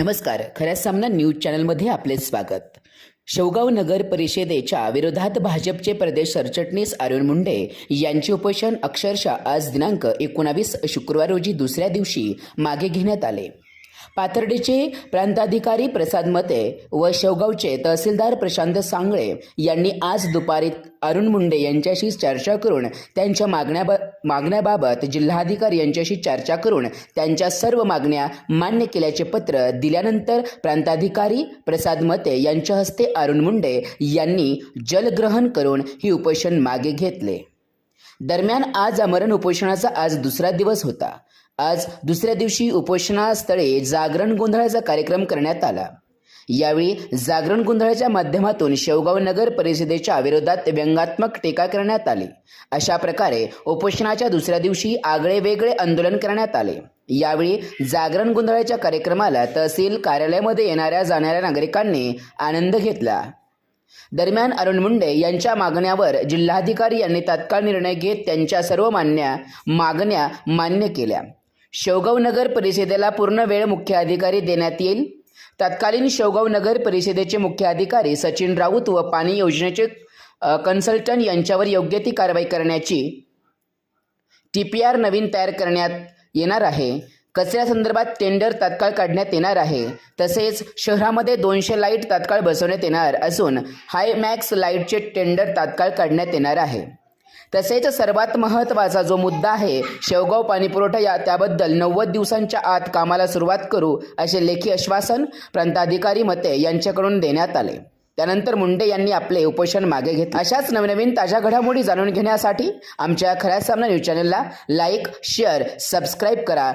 नमस्कार. खऱ्या सामना न्यूज चॅनलमध्ये आपले स्वागत. शेवगाव नगर परिषदेच्या विरोधात भाजपचे प्रदेश सरचिटणीस अरुण मुंडे यांचे उपोषण अक्षरशः आज दिनांक एकोणावीस शुक्रवार रोजी दुसऱ्या दिवशी मागे घेण्यात आले. पाथर्डीचे प्रांताधिकारी प्रसाद मते व शेवगावचे तहसीलदार प्रशांत सांगळे यांनी आज दुपारी अरुण मुंडे यांच्याशी चर्चा करून त्यांच्या मागण्या मागण्याबाबत जिल्हाधिकारी यांच्याशी चर्चा करून त्यांच्या सर्व मागण्या मान्य केल्याचे पत्र दिल्यानंतर प्रांताधिकारी प्रसाद मते यांच्या हस्ते अरुण मुंडे यांनी जलग्रहण करून ही उपोषण मागे घेतले. दरम्यान आज आमरण उपोषणाचा आज दुसरा दिवस होता. आज दुसऱ्या दिवशी उपोषणास्थळे जागरण गोंधळाचा कार्यक्रम करण्यात आला. यावेळी जागरण गोंधळाच्या माध्यमातून शेवगाव नगर परिषदेच्या विरोधात व्यंगात्मक टीका करण्यात आली. अशा प्रकारे उपोषणाच्या दुसऱ्या दिवशी आगळे वेगळे आंदोलन करण्यात आले. यावेळी जागरण गोंधळाच्या कार्यक्रमाला तहसील कार्यालयामध्ये येणाऱ्या जाणाऱ्या नागरिकांनी आनंद घेतला. दरम्यान अरुण मुंडे यांच्या मागण्यावर जिल्हाधिकारी यांनी तात्काळ निर्णय घेत त्यांच्या सर्व मान्य मागण्या मान्य केल्या. शेवगाव नगर परिषदेला पूर्ण वेळ मुख्य अधिकारी देण्यात येईल. तत्कालीन शेवगाव नगर परिषदेचे मुख्य अधिकारी सचिन राऊत व पाणी योजनेचे कन्सल्टंट यांच्यावर योग्य ती कारवाई करण्याची टी पी आर नवीन तयार करण्यात येणार आहे. कचऱ्यासंदर्भात टेंडर तात्काळ काढण्यात येणार आहे. तसेच शहरामध्ये दोनशे लाइट तात्काळ बसवण्यात येणार असून हायमॅक्स लाईटचे टेंडर तात्काळ काढण्यात येणार आहे. तसेच सर्वात महत्त्वाचा जो मुद्दा आहे शेवगाव पाणीपुरवठा या त्याबद्दल नव्वद दिवसांच्या आत कामाला सुरुवात करू असे लेखी आश्वासन प्रांताधिकारी मते यांच्याकडून देण्यात आले. त्यानंतर मुंडे यांनी आपले उपोषण मागे घेतले. अशाच नवनवीन ताज्या घडामोडी जाणून घेण्यासाठी आमच्या खऱ्या सामना न्यूज चॅनलला लाईक शेअर सबस्क्राईब करा.